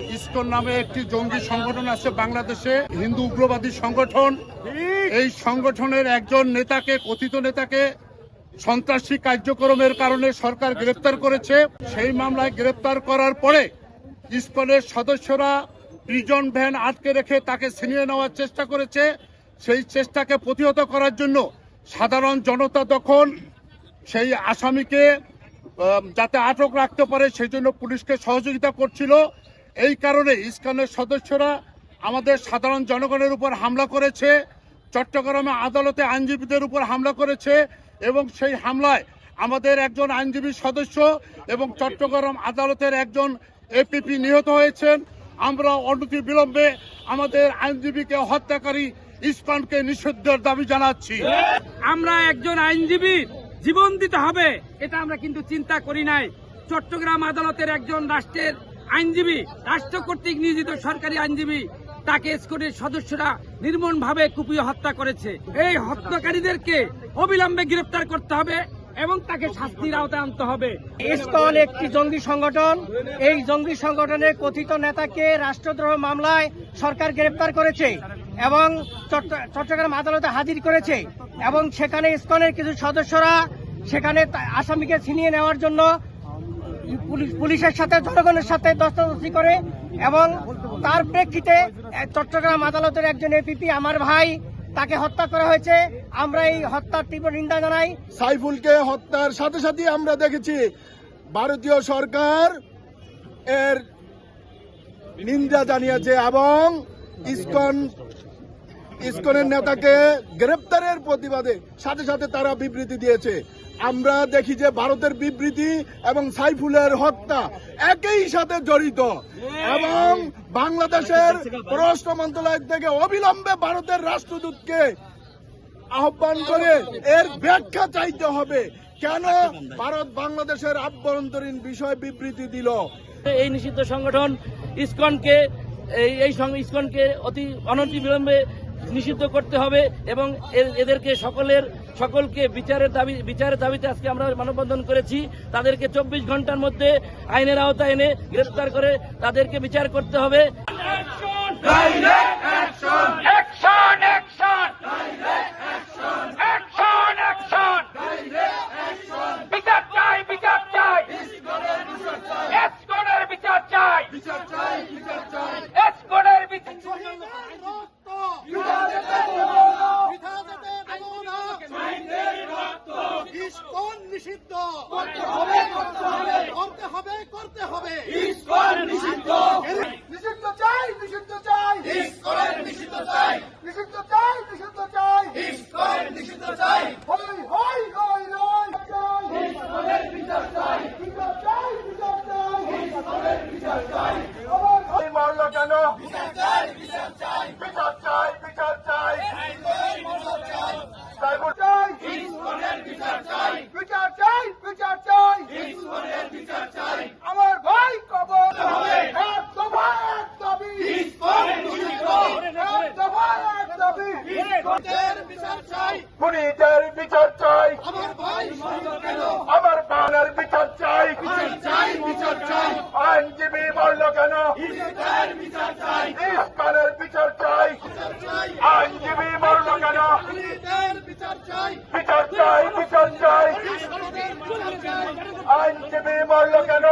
ISKCON নামে একটি জঙ্গি সংগঠন আছে বাংলাদেশে হিন্দু উগ্রবাদী সংগঠন। এই সংগঠনের একজন নেতাকে কথিত নেতাকে সন্ত্রাসী কার্যক্রমের কারণে সরকার গ্রেপ্তার করেছে। সেই মামলায় গ্রেপ্তার করার পরে ইসকনের সদস্যরা প্রিজন ভ্যান আটকে রেখে তাকে ছিনিয়ে নেওয়ার চেষ্টা করেছে। সেই চেষ্টাকে প্রতিহত করার জন্য সাধারণ জনতা তখন সেই আসামিকে যাতে আটক রাখতে পারে সেই জন্য পুলিশকে সহযোগিতা করছিল। এই কারণে ইস্কনের সদস্যরা আমাদের সাধারণ জনগণের উপর হামলা করেছে, চট্টগ্রামে আদালতে আইনজীবীদের উপর হামলা করেছে এবং সেই হামলায় আমাদের একজন আইনজীবী সদস্য এবং চট্টগ্রাম আদালতের একজন এপিপি নিহত হয়েছেন। আমরা অনতি বিলম্বে আমাদের আইনজীবীকে হত্যাকারী ইস্কনকে নিষিদ্ধের দাবি জানাচ্ছি। আমরা একজন আইনজীবী, জীবন দিতে হবে, এটা আমরা কিন্তু চিন্তা করি নাই। চট্টগ্রাম আদালতের একজন রাষ্ট্রের আইনজীবী, রাষ্ট্র কর্তৃক নিয়োজিত সরকারি আইনজীবী, তাকে স্কুলের সদস্যরা নির্মম ভাবে কুপিয়ে হত্যা করেছে। এই হত্যাকারীদেরকে অবিলম্বে গ্রেফতার করতে হবে এবং তাকে শাস্তির আওতায় আনতে হবে। ইসকন একটি জঙ্গি সংগঠন। এই জঙ্গি সংগঠনের কথিত নেতাকে রাষ্ট্রদ্রোহ মামলায় সরকার গ্রেপ্তার করেছে এবং চট্ট- চট্টগ্রাম আদালতে হাজির করেছে এবং সেখানে ইসকনের কিছু সদস্যরা সেখানে আসামিকে ছিনিয়ে নেওয়ার জন্য পুলিশের সাথে, জনগণের সাথে দস্তাদস্তি করে এবং তার প্রেক্ষিতে চট্টগ্রাম আদালতের একজন এপিপি আমার ভাই, তাকে হত্যা করা হয়েছে। আমরা এই হত্যার তীব্র নিন্দা জানাই। সাইফুলকে হত্যার সাথে সাথে আমরা দেখেছি, ভারতীয় সরকার এর নিন্দা জানিয়েছে এবং ইসকন ইসকনের নেতাকে গ্রেপ্তারের প্রতিবাদে সাথে সাথে তারা বিবৃতি দিয়েছে। আমরা দেখি যে ভারতের বিবৃতি এবং সাইফুলের হত্যা একই সাথে জড়িত এবং বাংলাদেশের পররাষ্ট্র মন্ত্রণালয় থেকে অবিলম্বে ভারতের রাষ্ট্রদূতকে আহ্বান করে এর ব্যাখ্যা চাইতে হবে। কেন ভারত বাংলাদেশের আভ্যন্তরীণ বিষয় বিবৃতি দিল? এই নিষিদ্ধ সংগঠন ইসকনকে, এই ইসকনকে অতি অনতি বিলম্বে নিষিদ্ধ করতে হবে এবং এদেরকে সকলের, সকলকে বিচারের দাবি, বিচারের দাবিতে আজকে আমরা মানববন্ধন করেছি। তাদেরকে চব্বিশ ঘণ্টার মধ্যে আইনের আওতায় এনে গ্রেফতার করে তাদেরকে বিচার করতে হবে। খুনিদের বিচার চাই আমার বানার বিচার চাই আইনজীবী মারল কেন ইস্তানের বিচার চাই আইনজীবী মারল কেন বিচার চাই বিচার চাই আইনজীবী মারল কেন